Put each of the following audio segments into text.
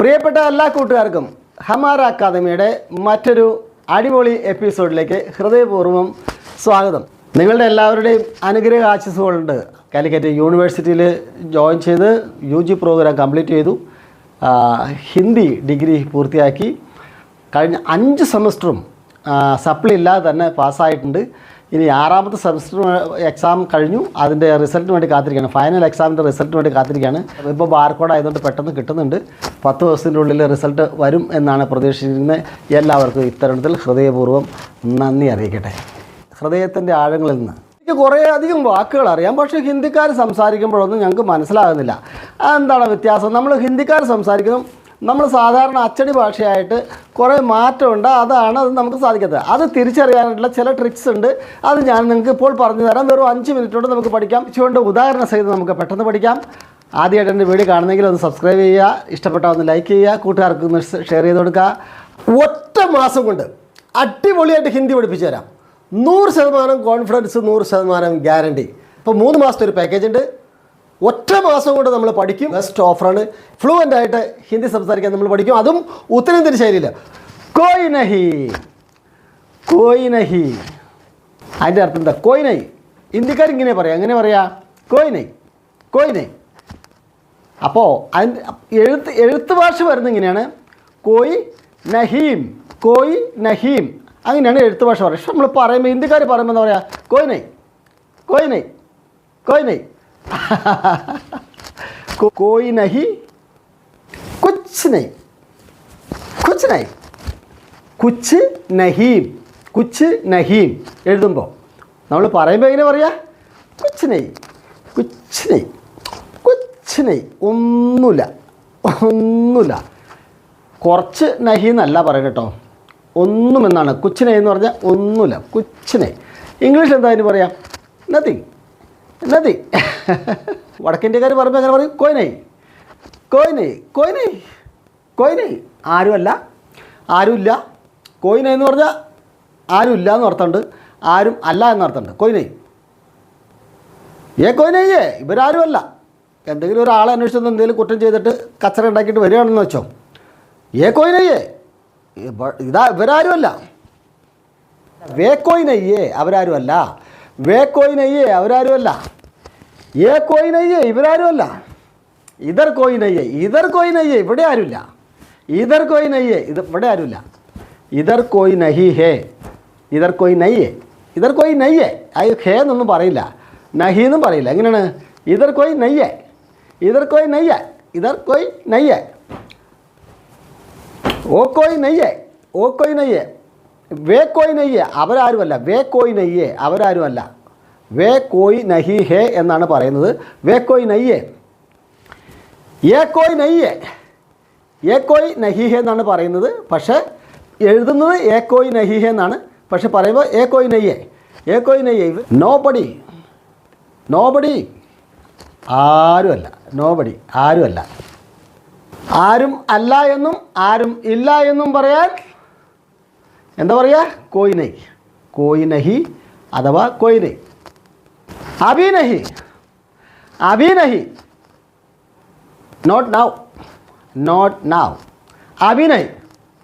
പ്രിയപ്പെട്ട എല്ലാ കൂട്ടുകാർക്കും ഹമാര അക്കാദമിയുടെ മറ്റൊരു അടിപൊളി എപ്പിസോഡിലേക്ക് ഹൃദയപൂർവം സ്വാഗതം. നിങ്ങളുടെ എല്ലാവരുടെയും അനുഗ്രഹ ആശിസുകളുണ്ട്. കാലിക്കറ്റ് യൂണിവേഴ്സിറ്റിയിൽ ജോയിൻ ചെയ്ത് യു ജി പ്രോഗ്രാം കംപ്ലീറ്റ് ചെയ്തു. ഹിന്ദി ഡിഗ്രി പൂർത്തിയാക്കി. കഴിഞ്ഞ അഞ്ച് സെമസ്റ്ററും സപ്ലി ഇല്ലാതെ തന്നെ പാസ്സായിട്ടുണ്ട്. ഇനി ആറാമത്തെ സെമസ്റ്റർ എക്സാം കഴിഞ്ഞു. അതിന്റെ റിസൾട്ടിന് വേണ്ടി കാത്തിരിക്കുകയാണ്. ഫൈനൽ എക്സാമിന്റെ റിസൾട്ടിന് വേണ്ടി കാത്തിരിക്കുകയാണ്. ഇപ്പോൾ ബാർക്കോഡ് ആയതുകൊണ്ട് പെട്ടെന്ന് കിട്ടുന്നുണ്ട്. പത്ത് ദിവസത്തിന്റെ ഉള്ളിൽ റിസൾട്ട് വരും എന്നാണ് പ്രതീക്ഷിക്കുന്നത് എല്ലാവർക്കും ഇത്തരണത്തിൽ ഹൃദയപൂർവം നന്ദി അറിയിക്കട്ടെ. ഹൃദയത്തിന്റെ ആഴങ്ങളിൽ നിന്ന്. എനിക്ക് കുറേ അധികം വാക്കുകൾ അറിയാം. പക്ഷേ ഹിന്ദിക്കാർ സംസാരിക്കുമ്പോഴൊന്നും ഞങ്ങൾക്ക് മനസ്സിലാകുന്നില്ല. എന്താണ് വ്യത്യാസം? നമ്മൾ ഹിന്ദിക്കാർ സംസാരിക്കുന്നു. നമ്മൾ സാധാരണ അച്ചടി ഭാഷയായിട്ട് കുറേ മാറ്റമുണ്ട്. അതാണ് അത് നമുക്ക് സാധിക്കാത്തത്. അത് തിരിച്ചറിയാനായിട്ടുള്ള ചില ട്രിക്സ് ഉണ്ട്. അത് ഞാൻ നിങ്ങൾക്ക് ഇപ്പോൾ പറഞ്ഞു തരാം. വെറും അഞ്ച് മിനിറ്റ് കൊണ്ട് നമുക്ക് പഠിക്കാം. ഇച്ചുകൊണ്ട് ഉദാഹരണ സഹിതം നമുക്ക് പെട്ടെന്ന് പഠിക്കാം. ആദ്യമായിട്ട് എന്റെ വീഡിയോ കാണുന്നെങ്കിൽ ഒന്ന് സബ്സ്ക്രൈബ് ചെയ്യുക. ഇഷ്ടപ്പെട്ടാൽ ഒന്ന് ലൈക്ക് ചെയ്യുക. കൂട്ടുകാർക്ക് ഒന്ന് ഷെയർ ചെയ്ത് കൊടുക്കുക. ഒറ്റ മാസം കൊണ്ട് അടിപൊളിയായിട്ട് ഹിന്ദി പഠിപ്പിച്ചു തരാം. നൂറ് ശതമാനം കോൺഫിഡൻസ് നൂറ് ശതമാനം ഗ്യാരണ്ടി ഇപ്പോൾ മൂന്ന് മാസത്തെ ഒരു പാക്കേജ് ഉണ്ട്. ഒറ്റ മാസം കൊണ്ട് നമ്മൾ പഠിക്കും. ബെസ്റ്റ് ഓഫറാണ് ഫ്ലുവന്റ് ആയിട്ട് ഹിന്ദി സംസാരിക്കാൻ നമ്മൾ പഠിക്കും. അതും ഉത്തരേന്ത്യൻ ശൈലിയിൽ കോയ് നഹി. കോയ് നഹി. അതിന്റെ അർത്ഥം എന്താ? കോയ് നൈ ഹിന്ദിക്കാർ ഇങ്ങനെ പറയാം. എങ്ങനെ പറയാ? കോയ് നൈ കോയ് നൈ അപ്പോൾ അതിന്റെ എഴുത്ത് എഴുത്ത് ഭാഷ വരുന്ന ഇങ്ങനെയാണ്. കോയ് നഹീം. കോയ് നഹീം. അങ്ങനെയാണ് എഴുത്ത് ഭാഷ പറയുക. പക്ഷെ നമ്മൾ പറയുമ്പോൾ ഹിന്ദിക്കാർ പറയുമ്പോൾ എന്താ പറയുക കോയ് നൈ കോയ് നൈ കോയ് നൈ കോയ് नहीं कुछ नहीं कुछ नहीं കുച്ച് നഹീം. കുച്ച് നഹീം. എഴുതുമ്പോൾ നമ്മൾ പറയുമ്പോൾ എങ്ങനെ പറയാ? കുച്ച് നെയ് കുച്ച് നെയ് കുച്ച് നെയ് ഒന്നുമില്ല ഒന്നുമില്ല കുറച്ച് നഹി എന്നല്ല പറയുക കേട്ടോ. ഒന്നും എന്നാണ് നെയ് എന്ന് പറഞ്ഞാൽ ഒന്നുമില്ല കുച്ചിനെ ഇംഗ്ലീഷിൽ എന്താ അതിന് പറയാം? നത്തിങ് നത്തിങ് വടക്കിന്റെക്കാർ പറയുമ്പോൾ എങ്ങനെ പറയും? കോയിനൈ. കോയിനൈ. കോയിനൈ. കോയിനൈ. ആരുമല്ല. ആരുമില്ല. കോയിനൈ എന്ന് പറഞ്ഞാൽ ആരുമില്ല എന്ന് അർത്ഥമുണ്ട്. ആരും അല്ല എന്ന് അർത്ഥമുണ്ട്. കോയിനൈ. ഏ കോയിനയ്യേ ഇവരാരുമല്ല. എന്തെങ്കിലും ഒരാളെ അന്വേഷിച്ചത് എന്തെങ്കിലും കുറ്റം ചെയ്തിട്ട് കച്ചറ ഉണ്ടാക്കിയിട്ട് വരികയാണെന്ന് വെച്ചോ. ഏ കോയിനയ്യേ ഇതാ ഇവരാരുമല്ല. വേ കോയിനയ്യേ അവരാരുമല്ല. വേ കോയിനയ്യേ അവരാരുമല്ല ഏ കോയിനയ്യേ ഇവരാരുമല്ല ഇതർ കോയിനയ്യേ ഇതർ കോയിനയ്യേ ഇവിടെ ആരുമില്ല. ഇതർ കോയിനയ്യേ ഇത് ഇവിടെ ആരുമില്ല. ഇതർ കോയി നഹി ഹേ ഇതർ കോയി നയ്യേ ഇതർ കോയി നയ്യേ. അത് ഹേ എന്നൊന്നും പറയില്ല. നഹി എന്നും പറയില്ല. എങ്ങനെയാണ്? ഇതർ കോയി നയ്യേ ഇതർ കോയി നയ്യേ ഇതർ കോയി നയ്യേ. ഓ കോയി നയ്യേ ഓ കോയി നെയ്യേ. വേ കോയി നെയ്യേ അവരാരുമല്ല. വേ കോയി നെയ്യേ അവരാരുമല്ല. വേ കോയി നഹി ഹേ എന്നാണ് പറയുന്നത്. വേ കോയി നെയ്യേ ഏ കോയി നെയ്യേ ഏ കോയി നഹി ഹേ എന്നാണ് പറയുന്നത്. പക്ഷേ എഴുതുന്നത് ഏ കോയി നഹി ഹേ എന്നാണ്. പക്ഷെ പറയുമ്പോൾ ഏ കോയി നെയ്യേ ഏ കോയി നെയ്യേ നോ ബഡി നോ ബഡി ആരുമല്ല. നോ ബഡി ആരുമല്ല. ആരും അല്ല എന്നും ആരും ഇല്ല എന്നും പറയാൻ എന്താ പറയുക കോയിനൈ. കോയിനഹി അഥവാ കോയിനൈ. അഭിനഹി. അഭിനഹി. നോട്ട് നൗ നോട്ട് നൗ അഭിനയ്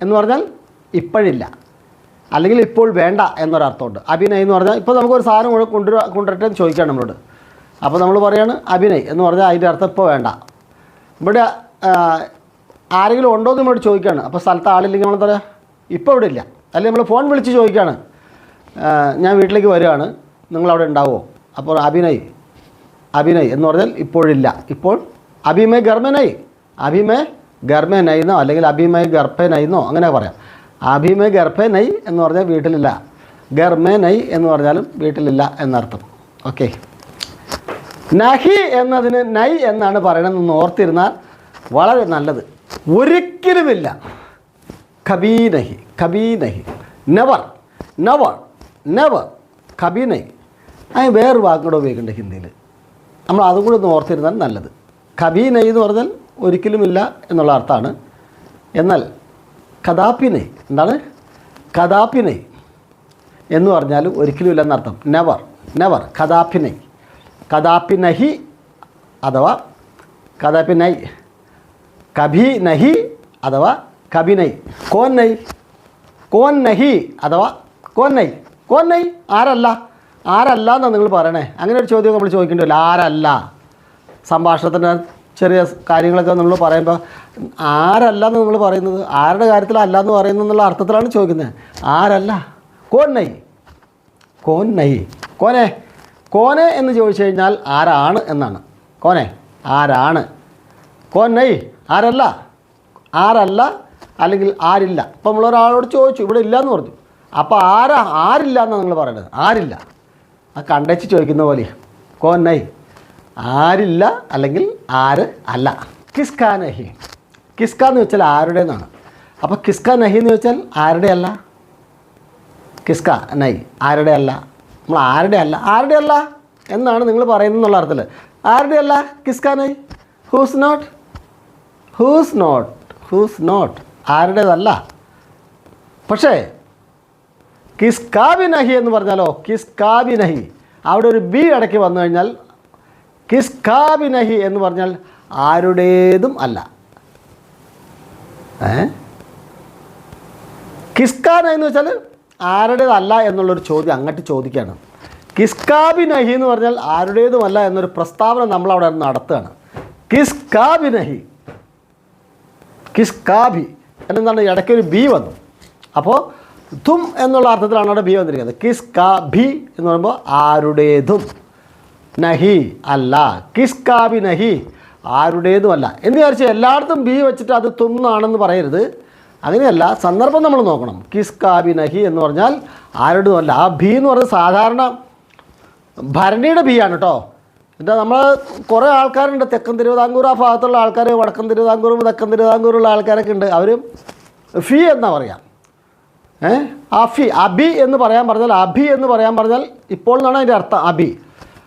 എന്ന് പറഞ്ഞാൽ ഇപ്പോഴില്ല. അല്ലെങ്കിൽ ഇപ്പോൾ വേണ്ട എന്നൊരർത്ഥമുണ്ട്. അഭിനയ് എന്ന് പറഞ്ഞാൽ ഇപ്പോൾ നമുക്കൊരു സാധനം കൂടെ കൊണ്ടുവരാ കൊണ്ടുവരട്ടെ എന്ന് ചോദിക്കുകയാണ് നമ്മളോട്. അപ്പോൾ നമ്മൾ പറയാണ് അഭിനയ് എന്ന് പറഞ്ഞാൽ അതിന്റെ അർത്ഥം ഇപ്പോൾ വേണ്ട. ഇവിടെ ആരെങ്കിലും ഉണ്ടോ എന്ന് നമ്മളോട് ചോദിക്കുകയാണ്. അപ്പോൾ സ്ഥലത്ത് ആളില്ലെങ്കിൽ നമ്മളെന്താ പറയുക ഇപ്പോൾ ഇവിടെ ഇല്ല. അല്ലെങ്കിൽ നമ്മൾ ഫോൺ വിളിച്ച് ചോദിക്കുകയാണ് ഞാൻ വീട്ടിലേക്ക് വരികയാണ്. നിങ്ങളവിടെ ഉണ്ടാവുമോ അപ്പോൾ അഭിനയ് അഭിനയ് എന്ന് പറഞ്ഞാൽ ഇപ്പോഴില്ല. ഇപ്പോൾ അഭിമയ് ഗർഭനായി അഭിമയ് ഗർഭനൈന്നോ അല്ലെങ്കിൽ അഭിമയ് ഗർഭനൈന്നോ അങ്ങനെ പറയാം. അഭിമയ് ഗർഭനൈ എന്ന് പറഞ്ഞാൽ വീട്ടിലില്ല. ഗർഭനായി എന്ന് പറഞ്ഞാലും വീട്ടിലില്ല എന്നർത്ഥം. ഓക്കെ. നഹി എന്നതിന് നൈ എന്നാണ് പറയണമെന്ന് ഓർത്തിരുന്നാൽ വളരെ നല്ലത്. ഒരിക്കലുമില്ല. കബീനഹി കബീനഹി. നെവർ നെവർ നെവർ കബീനഹി. അതിന് വേറൊരു വാക്കും കൂടെ ഉപയോഗിക്കുന്നുണ്ട് ഹിന്ദിയിൽ. നമ്മൾ അതും കൂടെ ഒന്ന് ഓർത്തിരുന്നാൽ നല്ലത്. കബീനഹി എന്ന് പറഞ്ഞാൽ ഒരിക്കലുമില്ല എന്നുള്ള അർത്ഥമാണ്. എന്നാൽ കഥാപ്പിനെ എന്താണ്? കഥാപ്പിനെ എന്ന് പറഞ്ഞാലും ഒരിക്കലുമില്ല എന്നർത്ഥം നെവർ നെവർ കഥാപ്പിനൈ കഥാപ്പിനഹി അഥവാ കഥാപ്പിനൈ കഭി നഹി അഥവാ കബി നൈ കോൻ നൈ കോൻ നഹി അഥവാ കോൻ നൈ കോൻ നൈ ആരല്ല? ആരല്ല എന്നാണ് നിങ്ങൾ പറയണേ. അങ്ങനെ ഒരു ചോദ്യം നമ്മൾ ചോദിക്കേണ്ടല്ലോ ആരല്ല? സംഭാഷണത്തിന്റെ ചെറിയ കാര്യങ്ങളൊക്കെ നമ്മൾ പറയുമ്പോൾ ആരല്ല എന്ന് നിങ്ങൾ പറയുന്നത് ആരുടെ കാര്യത്തിലല്ല എന്ന് പറയുന്നത് എന്നുള്ള അർത്ഥത്തിലാണ് ചോദിക്കുന്നത്. ആരല്ല? കോൻ നൈ കോൻ നൈ കോനെ. കോനെ എന്ന് ചോദിച്ചു കഴിഞ്ഞാൽ ആരാണ് എന്നാണ്. കോനെ. ആരാണ്? കോൻ നൈ ആരല്ല? ആരല്ല? അല്ലെങ്കിൽ ആരില്ല. അപ്പോൾ നമ്മൾ ഒരാളോട് ചോദിച്ചു ഇവിടെ ഇല്ല എന്ന് പറഞ്ഞു. അപ്പോൾ ആരാ ആരില്ല എന്നാണ് നിങ്ങൾ പറയുന്നത് ആരില്ല. ആ കണ്ടച്ച് ചോദിക്കുന്ന പോലെ കോന്നൈ. ആരില്ല അല്ലെങ്കിൽ ആര് അല്ല. കിസ്കാ നഹി. കിസ്ക എന്ന് വെച്ചാൽ ആരുടെ എന്നാണ് അപ്പോൾ കിസ്ക നഹി എന്ന് വെച്ചാൽ ആരുടെ അല്ല? കിസ്ക നൈ. ആരുടെ അല്ല? നമ്മൾ ആരുടെ അല്ല? ആരുടെ അല്ല എന്നാണ് നിങ്ങൾ പറയുന്നത് എന്നുള്ള അർത്ഥത്തിൽ. ആരുടെ അല്ല? കിസ്ക നൈ. Whose not whose not whose not ആരുടേതല്ല. പക്ഷേ കിസ്കാബി നഹി എന്ന് പറഞ്ഞാലോ കിസ്കാബി നഹി. അവിടെ ഒരു ബി ഇടയ്ക്ക് വന്നു കഴിഞ്ഞാൽ കിസ്കാബി നഹി എന്ന് പറഞ്ഞാൽ ആരുടേതും അല്ല. ഏ? കിസ്കാന എന്ന് വെച്ചാൽ ആരുടേതല്ല എന്നുള്ളൊരു ചോദ്യം അങ്ങോട്ട് ചോദിക്കുകയാണ്. കിസ്കാബി നഹി എന്ന് പറഞ്ഞാൽ ആരുടേതുമല്ല എന്നൊരു പ്രസ്താവന നമ്മളവിടെ നടത്തുകയാണ്. കിസ്കാബി നഹി. കിസ്കാബി എന്താണ് ഇടയ്ക്കൊരു ബി വന്നു. അപ്പോൾ തും എന്നുള്ള അർത്ഥത്തിലാണ് അവിടെ ബി വന്നിരിക്കുന്നത്. കിസ് കാ ഭി എന്ന് പറയുമ്പോൾ ആരുടേതും. നഹി അല്ല. കിസ് കാബി നഹി ആരുടേതും അല്ല എന്ന് വിചാരിച്ച് എല്ലായിടത്തും ബി വെച്ചിട്ട് അത് തുന്നാണെന്ന് പറയരുത്. അങ്ങനെയല്ല സന്ദർഭം നമ്മൾ നോക്കണം. കിസ് കാബി നഹി എന്ന് പറഞ്ഞാൽ ആരുടേതും അല്ല ആ ബി എന്ന് പറഞ്ഞാൽ സാധാരണ ഭരണിയുടെ ബി ആണ് കേട്ടോ. എന്നിട്ട് നമ്മൾ കുറേ ആൾക്കാരുണ്ട്. തെക്കൻ തിരുവിതാംകൂർ ആ ഭാഗത്തുള്ള ആൾക്കാർ വടക്കൻ തിരുവിതാംകൂറും തെക്കൻ തിരുവിതാംകൂറുള്ള ആൾക്കാരൊക്കെ ഉണ്ട്. അവർ ഫി എന്നാ പറയാം. ഏ? അഫി അബി എന്ന് പറയാൻ പറഞ്ഞാൽ അഭി എന്ന് പറയാൻ പറഞ്ഞാൽ ഇപ്പോൾ എന്നാണ് അതിന്റെ അർത്ഥം? അബി.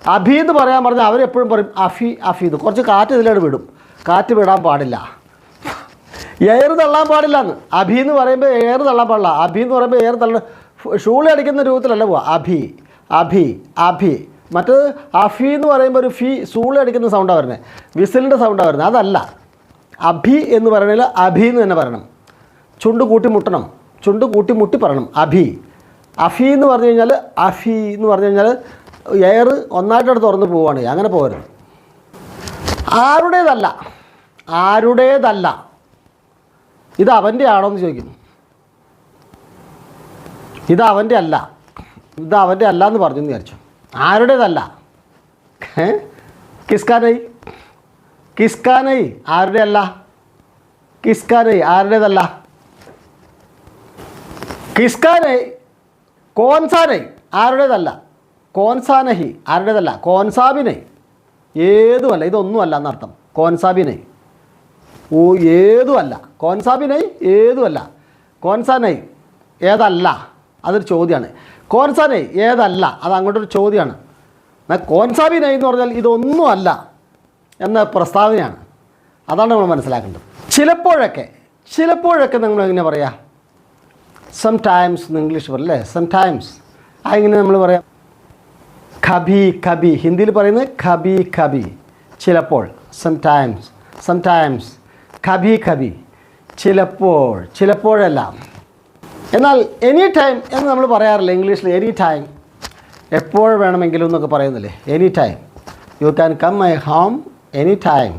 അഭി എന്ന് പറയാൻ പറഞ്ഞാൽ അവരെപ്പോഴും പറയും അഫി അഫി എന്ന്. കുറച്ച് കാറ്റ് ഇതിലോട്ട് വിടും. കാറ്റ് വിടാൻ പാടില്ല. എയർ തള്ളാൻ പാടില്ല എന്ന്. അഭി എന്ന് പറയുമ്പോൾ എയർ തള്ളാൻ പാടില്ല. അഭി എന്ന് പറയുമ്പോൾ എയർ തള്ള ഷൂളി അടിക്കുന്ന രൂപത്തിലല്ല പോവുക അഭി അഭി അഭി. മറ്റേത് അഫി എന്ന് പറയുമ്പോൾ ഒരു ഫി സൂൾ അടിക്കുന്ന സൗണ്ടാണ് വരുന്നത് വിസിലിന്റെ സൗണ്ടാണ് വരുന്നത് അതല്ല. അഭി എന്ന് പറയണതിൽ അഭി എന്ന് തന്നെ പറയണം. ചുണ്ട് കൂട്ടി മുട്ടണം. ചുണ്ട് കൂട്ടി മുട്ടി പറയണം. അഭി. അഫി എന്ന് പറഞ്ഞു കഴിഞ്ഞാൽ അഫി എന്ന് പറഞ്ഞു കഴിഞ്ഞാൽ എയർ ഒന്നായിട്ടവിടെ തുറന്ന് പോവുകയാണ് അങ്ങനെ പോകരുത് ആരുടേതല്ല. ആരുടേതല്ല. ഇത് അവന്റെ ആണോ എന്ന് ചോദിക്കുന്നു. ഇത് അവന്റെ അല്ല. ഇത് അവന്റെ അല്ല എന്ന് പറഞ്ഞു വിചാരിച്ചു. ആരുടേതല്ല? കിസ്കാനൈ? കിസ്കാനൈ ആരുടെ അല്ല കിസ്കാനൈ ആരുടേതല്ല? കിസ്കാനൈ കോൻസാനൈ ആരുടേതല്ല? കോൻസാനഹി ആരുടേതല്ല? കോൻസാബിനൈ. ഏതുമല്ല ഇതൊന്നുമല്ല എന്നർത്ഥം. കോൻസാബിനൈ. ഓ ഏതുമല്ല. കോൻസാബിനൈ ഏതുമല്ല? കോൻസാനൈ ഏതല്ല? അതൊരു ചോദ്യമാണ്. കോൻസാനൈ ഏതല്ല? അത് അങ്ങോട്ടൊരു ചോദ്യമാണ്. എന്നാൽ കോൻസാബിനൈ എന്ന് പറഞ്ഞാൽ ഇതൊന്നുമല്ല എന്ന പ്രസ്താവനയാണ്. അതാണ് നമ്മൾ മനസ്സിലാക്കേണ്ടത്. ചിലപ്പോഴൊക്കെ ചിലപ്പോഴൊക്കെ നിങ്ങൾ എങ്ങനെ പറയാം? സം ടൈംസ് എന്ന് ഇംഗ്ലീഷ് പറയല്ലേ സം ടൈംസ് അതെങ്ങനെ നമ്മൾ പറയാം. ഖബി ഖബി ഹിന്ദിയിൽ പറയുന്നത് ഖബി ഖബി ചിലപ്പോൾ. സം ടൈംസ് സം ടൈംസ് ഖബി ഖബി ചിലപ്പോൾ. ചിലപ്പോഴെല്ലാം. എന്നാൽ എനി ടൈം എന്ന് നമ്മൾ പറയാറില്ല ഇംഗ്ലീഷിൽ എനി ടൈം എപ്പോൾ വേണമെങ്കിലും എന്നൊക്കെ പറയുന്നില്ലേ any time you can come my home any time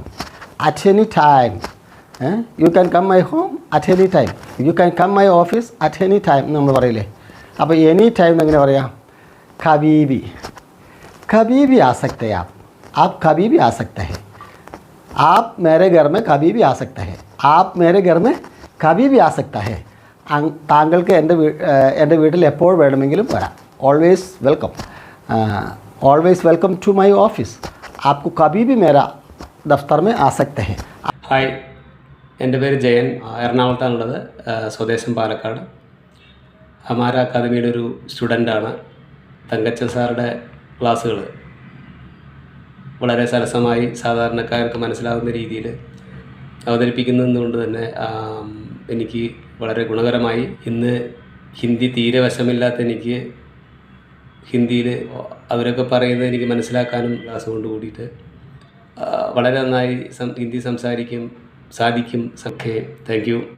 at any time you can come my home at any time you can come my office at any time എന്ന് നമ്മൾ പറയില്ലേ അപ്പോൾ എനി ടൈം എങ്ങനെ പറയാം ഖബീബി कभी भी आ सकते हैं आप आप कभी भी आ सकते हैं आप मेरे घर में कभी भी आ सकते हैं आप मेरे घर में कभी भी आ सकता है അങ് താങ്കൾക്ക് എൻ്റെ വീ ഏഹ് എൻ്റെ വീട്ടിൽ എപ്പോൾ വേണമെങ്കിലും വരാം always welcome always welcome to my office आपको कभी भी मेरा दफ्तर में आ सकते हैं ഹായ് എൻ്റെ പേര് ജയൻ എറണാകുളത്താണുള്ളത് ആ, സ്വദേശം പാലക്കാട് അമാര അക്കാദമിയുടെ ഒരു സ്റ്റുഡൻ്റാണ് തങ്കച്ചൻ സാറുടെ ക്ലാസ്സുകൾ വളരെ സരസമായി സാധാരണക്കാർക്ക് മനസ്സിലാകുന്ന രീതിയിൽ അവതരിപ്പിക്കുന്നതുകൊണ്ട് തന്നെ ആം, എനിക്ക് വളരെ ഗുണകരമായി. ഇന്ന് ഹിന്ദി തീരെ വശമില്ലാത്ത എനിക്ക് ഹിന്ദിയിൽ അവരൊക്കെ പറയുന്നത് എനിക്ക് മനസ്സിലാക്കാനും ക്ലാസ് കൊണ്ട് കൂടിയിട്ട് വളരെ നന്നായി ഹിന്ദി സംസാരിക്കും സാധിക്കും. സഖേ താങ്ക് യു.